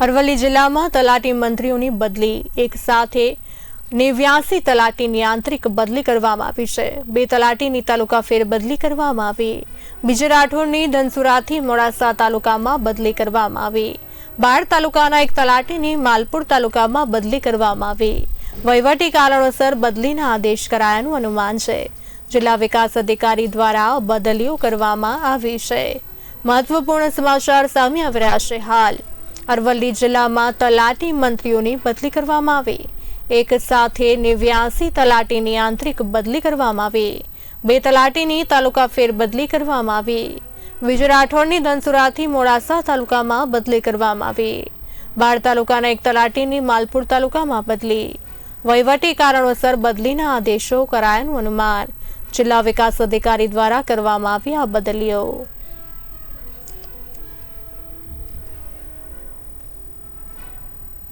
અરવલ્લી જિલ્લામાં તલાટી મંત્રીઓની બદલી, એક સાથે નેવ્યાસી તલાટીની આંતરિક બદલી કરવામાં આવી છે. બે તલાટીની તાલુકા ફેરબદલી કરવામાં આવી. બીજે રાઠોડની ધનસુરાથી મોડાસા તાલુકામાં બદલી કરવામાં આવી. બાળ તાલુકાના એક તલાટીની માલપુર તાલુકામાં બદલી કરવામાં આવી. વહીવટી કારણોસર બદલીના આદેશ કરાયાનું અનુમાન છે. જિલ્લા વિકાસ અધિકારી દ્વારા બદલીઓ કરવામાં આવી છે. મહત્વપૂર્ણ સમાચાર સામે આવી રહ્યા છે. હાલ અરવલ્લી જિલ્લામાં તલાટી મંત્રીઓની બદલી કરવામાં આવી. એક સાથે નેવ્યાસી તલાટીની આંતરિક બદલી કરવામાં આવી. બે તલાટીની તાલુકા ફેરબદલી કરવામાં આવી. વિજય રાઠોડની ધનસુરાથી મોડાસા તાલુકામાં બદલી કરવામાં આવી. બાળ તાલુકાના એક તલાટીની માલપુર તાલુકામાં બદલી. વહીવટી કારણોસર બદલીના આદેશો કરાયાનું અનુમાન. જિલ્લા વિકાસ અધિકારી દ્વારા કરવામાં આવી આ બદલીઓ.